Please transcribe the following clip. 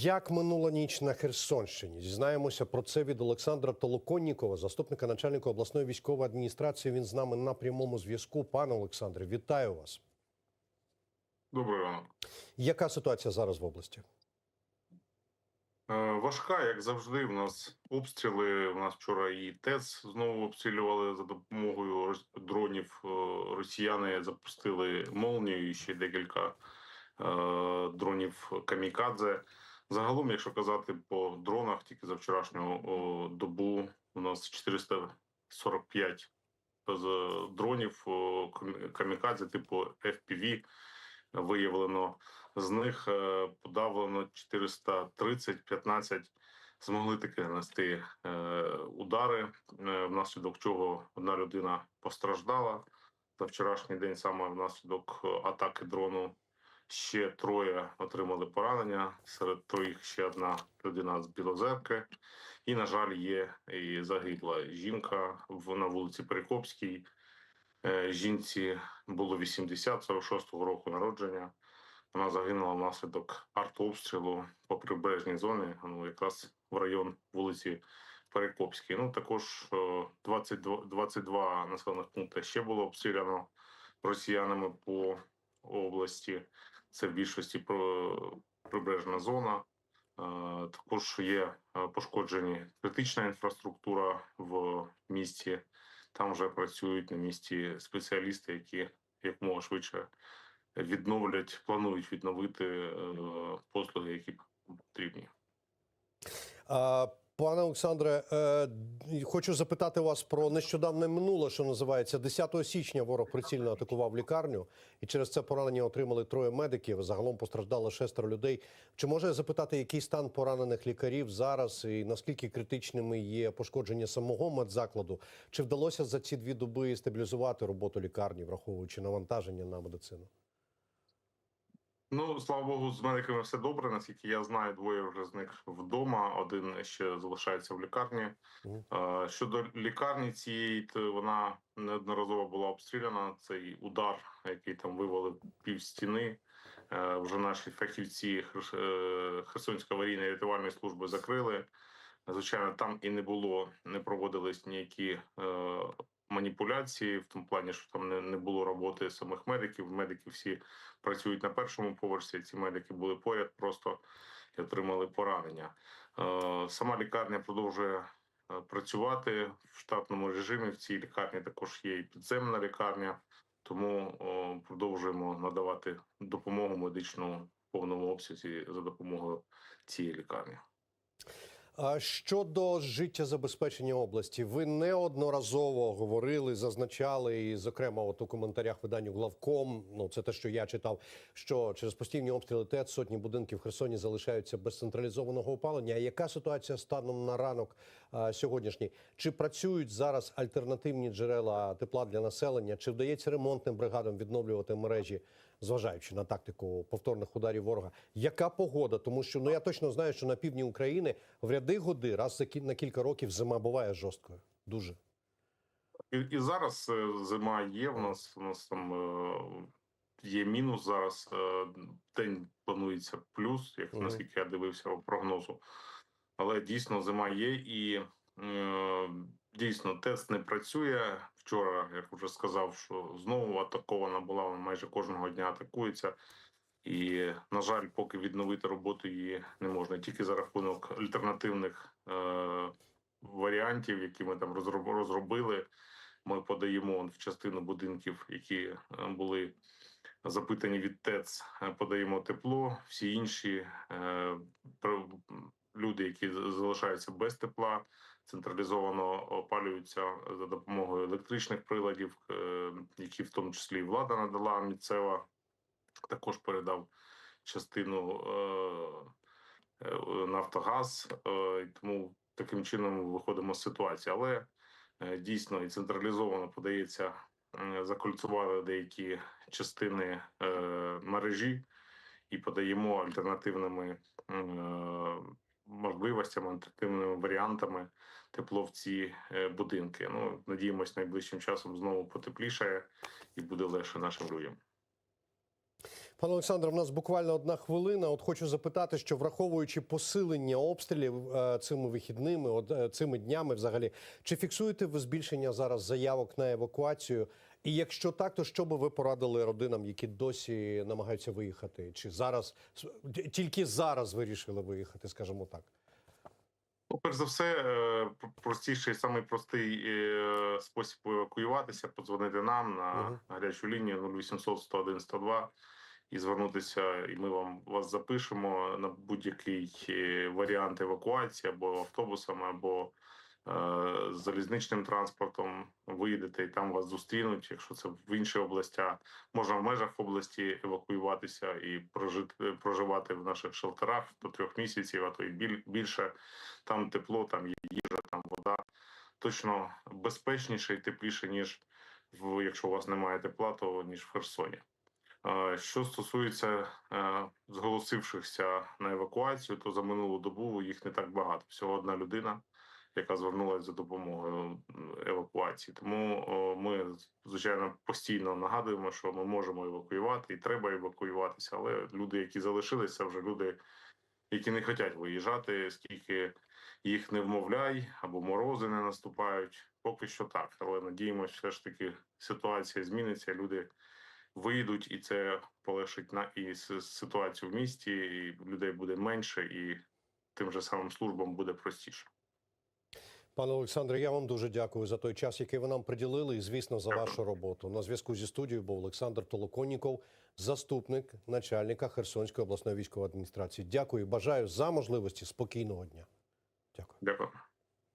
Як минула ніч на Херсонщині? Дізнаємося про це від Олександра Толоконнікова, заступника начальника обласної військової адміністрації. Він з нами на прямому зв'язку. Пане Олександре, вітаю вас. Добрий ранок. Яка ситуація зараз в області? Е, Важка, як завжди. В нас обстріли. У нас вчора і ТЕЦ знову обстрілювали за допомогою дронів. Е, Росіяни запустили молнію і ще декілька е, дронів камікадзе. Загалом, якщо казати по дронах, тільки за вчорашню добу у нас 445 з дронів камікадзе типу FPV виявлено. З них е, подавлено 430, 15 змогли таки нанести е, удари, е, внаслідок чого одна людина постраждала. За вчорашній день саме внаслідок е, атаки дрону ще троє отримали поранення. Серед троїх ще одна людина з Білозерки. І, на жаль, є і загибла жінка на вулиці Перекопській. Е, Жінці було 80 46-го року народження. Вона загинула внаслідок артобстрілу по прибережній зоні, ну якраз в район вулиці Перекопській. Ну також е, 22, 22 населених пункти ще було обстріляно росіянами по області. Це в більшості прибережна зона. Е, Також є е, пошкоджені критична інфраструктура в місті. Там вже працюють на місці спеціалісти, які якомога швидше відновлять, планують відновити е, послуги, які потрібні. Пане Олександре, е, хочу запитати вас про нещодавне минуле, що називається 10 січня. Ворог прицільно атакував лікарню, і через це поранення отримали троє медиків. Загалом постраждало шестеро людей. Чи може я запитати, який стан поранених лікарів зараз, і наскільки критичними є пошкодження самого медзакладу? Чи вдалося за ці дві доби стабілізувати роботу лікарні, враховуючи навантаження на медицину? Ну слава Богу, з медиками все добре. Наскільки я знаю, двоє вже з них вдома. Один ще залишається в лікарні. Е, Щодо лікарні цієї, то вона неодноразово була обстріляна. Цей удар, який там вивалив пів стіни. Е, Вже наші фахівці е, Херсонської аварійної рятувальної служби закрили. Звичайно, там і не було, не проводились ніякі е, маніпуляції в тому плані, що там не, не було роботи самих медиків. Медики всі працюють на першому поверсі. Ці медики були поряд, просто і отримали поранення. Е, Сама лікарня продовжує е, працювати в штатному режимі. В цій лікарні також є і підземна лікарня, тому о, продовжуємо надавати допомогу медичну в повному обсязі за допомогою цієї лікарні. Щодо життєзабезпечення області, ви неодноразово говорили, зазначали, і, зокрема, от у коментарях виданню главком, ну це те, що я читав, що через постійні обстріли ТЕЦ сотні будинків в Херсоні залишаються без централізованого опалення. Яка ситуація станом на ранок сьогоднішній? Чи працюють зараз альтернативні джерела тепла для населення? Чи вдається ремонтним бригадам відновлювати мережі, зважаючи на тактику повторних ударів ворога? Яка погода? Тому що ну я точно знаю, що на півдні України в ряди годи раз за на кілька років зима буває жорсткою. Дуже І, і зараз е, зима є. У нас у нас там е, є мінус зараз. е, День планується плюс, як наскільки я дивився по прогнозу. Але дійсно зима є, і е, дійсно тест не працює. Вчора, як вже сказав, що знову атакована була вона майже кожного дня атакується. І, на жаль, поки відновити роботу її не можна тільки за рахунок альтернативних е, варіантів, які ми там розробили. Ми подаємо в частину будинків, які е, були запитані від ТЕЦ, е, подаємо тепло. Всі інші е, люди, які залишаються без тепла, централізовано опалюються за допомогою електричних приладів, е, які в тому числі влада надала місцева. Також передав частину е, е, Нафтогаз, і тому таким чином виходимо з ситуації. Але дійсно і централізовано подається, закольцували деякі частини мережі і подаємо альтернативними можливостями, альтернативними варіантами тепло в ці е, будинки. Ну надіємось, найближчим часом знову потеплішає і буде легше нашим людям. Пане Олександре, в нас буквально одна хвилина. От хочу запитати, що враховуючи посилення обстрілів е, цими вихідними, от, е, цими днями, взагалі, чи фіксуєте ви збільшення зараз заявок на евакуацію? І якщо так, то що би ви порадили родинам, які досі намагаються виїхати? Чи зараз тільки зараз вирішили виїхати, скажімо так? Ну, перш за все, е, простіший, самий простий е, спосіб евакуюватися подзвонити нам на Мгм. гарячу лінію 0800 101 102 і звернутися, і ми вам вас запишемо на будь-який е, варіант евакуації або автобусами, або е, залізничним транспортом. Виїдете і там вас зустрінуть. Якщо це в інші областя, можна в межах області евакуюватися і прожити проживати в наших шелтерах до трьох місяців, а то й більше. Там тепло, там є їжа, там вода. Точно безпечніше і тепліше, ніж в якщо у вас немає тепла, то ніж в Херсоні. Е, Що стосується е, зголосившихся на евакуацію, то за минулу добу їх не так багато. Всього одна людина, яка звернулася за допомогою евакуації. Тому ми звичайно постійно нагадуємо, що ми можемо евакуювати і треба евакуюватися. Але люди, які залишилися, вже люди, які не хочуть виїжджати, скільки їх не вмовляй або морози не наступають. Поки що так. Але надіємося, все ж таки ситуація зміниться. Люди вийдуть, і це полегшить на і ситуацію в місті, і людей буде менше, і тим же самим службам буде простіше. Пане Олександре, я вам дуже дякую за той час, який ви нам приділили, і звісно за вашу роботу. На зв'язку зі студією був Олександр Толоконніков, заступник начальника Херсонської обласної військової адміністрації. Дякую, бажаю за можливості спокійного дня. Дякую. Дякую.